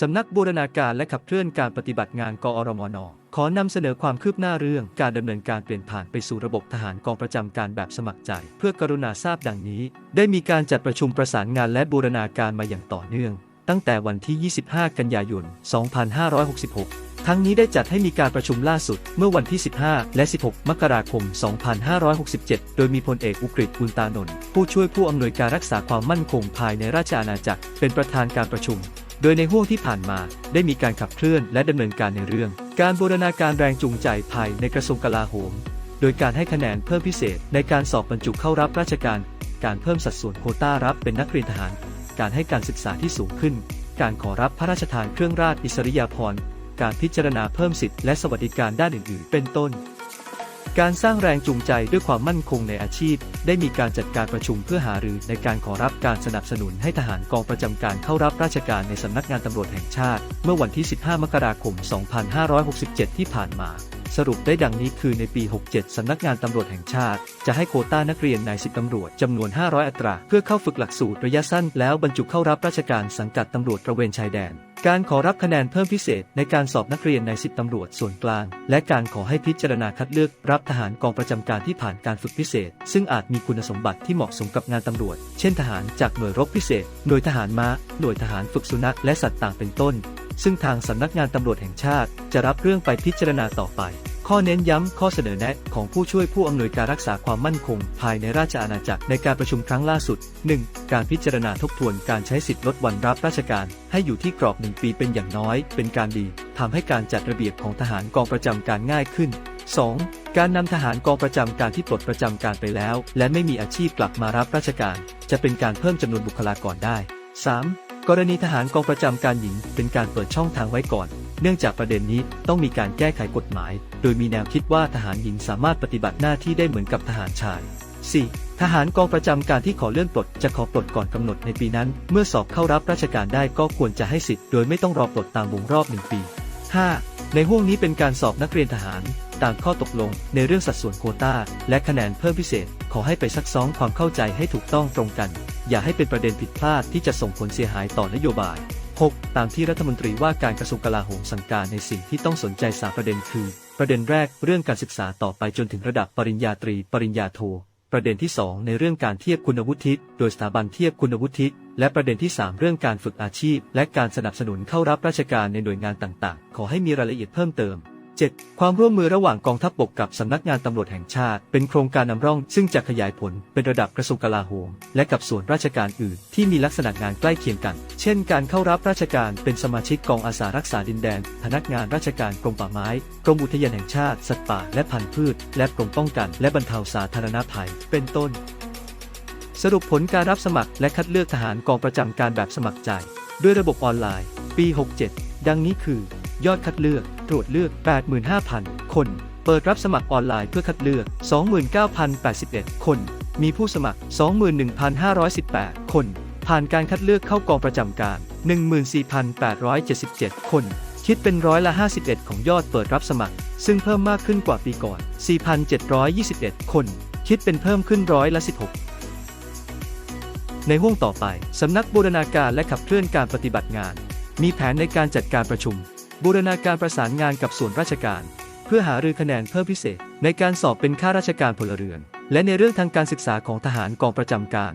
สำนักบูรณาการและขับเคลื่อนการปฏิบัติงานกอรมน ขอนำเสนอความคืบหน้าเรื่องการดำเนินการเปลี่ยนผ่านไปสู่ระบบทหารกองประจำการแบบสมัครใจ เพื่อกรุณาทราบดังนี้ ได้มีการจัดประชุมประสานงานและบูรณาการมาอย่างต่อเนื่อง ตั้งแต่วันที่ 25 กันยายน 2566 ทั้งนี้ได้จัดให้มีการประชุมล่าสุดเมื่อวันที่ 15 และ 16 มกราคม 2567 โดยมีพลเอกอุกฤษบุญตานนท์ผู้ช่วยผู้อำนวยการรักษาความมั่นคงภายในราชอาณาจักร เป็นประธานการประชุม โดยในห่วงที่ผ่านมาได้มีการขับเคลื่อนและดำเนินการในเรื่อง การบูรณาการแรงจูงใจภายในกระทรวงกลาโหม โดยการให้คะแนนเพิ่มพิเศษในการสอบบรรจุเข้ารับราชการ การเพิ่มสัดส่วนโคต้ารับเป็นนักเรียนทหาร การให้การศึกษาที่สูงขึ้น การขอรับพระราชทานเครื่องราชอิสริยาภรณ์ การพิจารณาเพิ่มสิทธิและสวัสดิการด้านอื่นๆ เป็นต้น การสร้างแรงจูงใจด้วยความมั่นคงในอาชีพ ได้มีการจัดการประชุมเพื่อหารือในการขอรับการสนับสนุนให้ทหารกองประจำการเข้ารับราชการในสำนักงานตำรวจแห่งชาติ เมื่อวันที่ 15 มกราคม 2567 ที่ผ่านมา สรุปได้ดังนี้คือในปี 67 สำนักงานตำรวจแห่งชาติ จะให้โควต้านักเรียนนายสิบตำรวจจำนวน 500 อัตรา เพื่อเข้าฝึกหลักสูตรระยะสั้น แล้วบรรจุเข้ารับราชการสังกัดตำรวจตระเวนชายแดน การขอรับคะแนนเพิ่มพิเศษในการสอบนักเรียนในสิบตำรวจส่วนกลาง และการขอให้พิจารณาคัดเลือกรับทหารกองประจำการที่ผ่านการฝึกพิเศษ ซึ่งอาจมีคุณสมบัติที่เหมาะสมกับงานตำรวจ เช่น ทหารจากหน่วยรบพิเศษ หน่วยทหารม้า หน่วยทหารฝึกสุนัขและสัตว์ต่างเป็นต้น ซึ่งทางสำนักงานตำรวจแห่งชาติ จะรับเรื่องไปพิจารณาต่อไป ข้อเน้นย้ำข้อเสนอแนะของผู้ช่วยผู้อำนวยการรักษาความมั่นคง ภายในราชอาณาจักรในการประชุมครั้งล่าสุด 1. การพิจารณาทบทวนการใช้สิทธิ์ลดวันรับราชการ ให้อยู่ที่กรอบหนึ่งปีเป็นอย่างน้อย เป็นการดีทำให้การจัดระเบียบของทหารกองประจำการง่ายขึ้น 2. การนำทหารกองประจำการที่ปลดประจำการไปแล้ว และไม่มีอาชีพกลับมารับราชการ จะเป็นการเพิ่มจำนวนบุคลากรได้ 3. กรณีทหารกองประจำการหญิงเป็นการเปิดช่องทางไว้ก่อน เนื่องจากประเด็นนี้ต้องมีการแก้ไขกฎหมาย โดยมีแนวคิดว่าทหารหญิงสามารถปฏิบัติหน้าที่ได้เหมือนกับทหารชาย 4. ทหารกองประจำการที่ขอเลื่อนปลดจะขอปลดก่อนกำหนดในปีนั้น เมื่อสอบเข้ารับราชการได้ก็ควรจะให้สิทธิ์โดยไม่ต้องรอปลดตามวงรอบหนึ่งปี 5. ในห่วงนี้เป็นการสอบนักเรียนทหาร ตามข้อตกลงในเรื่องสัดส่วนโควตาและคะแนนเพิ่มพิเศษ ขอให้ไปซักซ้อมความเข้าใจให้ถูกต้องตรงกัน อย่าให้เป็นประเด็นผิดพลาดที่จะส่งผลเสียหายต่อนโยบาย 6. ตามที่รัฐมนตรีว่าการกระทรวงกลาโหมสั่งการในสิ่งที่ต้องสนใจสาประเด็นคือ ประเด็นแรกเรื่องการศึกษาต่อไปจนถึงระดับปริญญาตรี ปริญญาโท ประเด็นที่ 2 ในเรื่องการเทียบคุณวุฒิ โดยสถาบันเทียบคุณวุฒิ และประเด็นที่ 3 เรื่องการฝึกอาชีพ และการสนับสนุนเข้ารับราชการในหน่วยงานต่างๆ ขอให้มีรายละเอียดเพิ่มเติม 7. ความร่วมมือระหว่างกองทัพบกกับสำนักงานตำรวจแห่งชาติ เป็นโครงการนำร่อง ซึ่งจะขยายผลเป็นระดับกระทรวงกลาโหม และกับส่วนราชการอื่น ที่มีลักษณะงานใกล้เคียงกัน เช่น การเข้ารับราชการเป็นสมาชิกกองอาสารักษาดินแดน พนักงานราชการกรมป่าไม้ กรมอุทยานแห่งชาติ สัตว์ป่าและพันธุ์พืช และกรมป้องกัน และบรรเทาสาธารณภัย เป็นต้น สรุปผลการรับสมัครและคัดเลือกทหารกองประจำการแบบสมัครใจ ด้วยระบบออนไลน์ ปี 67 ดังนี้คือ ยอดคัดเลือก รวจเลือก 85,000 คน เปิดรับสมัครออนไลน์เพื่อคัดเลือก 29,081 คน มีผู้สมัคร 21,518 คน ผ่านการคัดเลือกเข้ากองประจำการ 14,877 คน คิดเป็นร้อยละ 51 ของยอดเปิดรับสมัคร ซึ่งเพิ่มมากขึ้นกว่าปีก่อน 4,721 คน คิดเป็นเพิ่มขึ้นร้อยละ 16ในห่วงต่อไป สำนักบูรณาการและขับเคลื่อนการปฏิบัติงาน มีแผนในการจัดการประชุม บูรณาการประสานงานกับส่วนราชการ เพื่อหารือคะแนนเพิ่มพิเศษ ในการสอบเป็นข้าราชการพลเรือน และในเรื่องทางการศึกษาของทหารกองประจำการ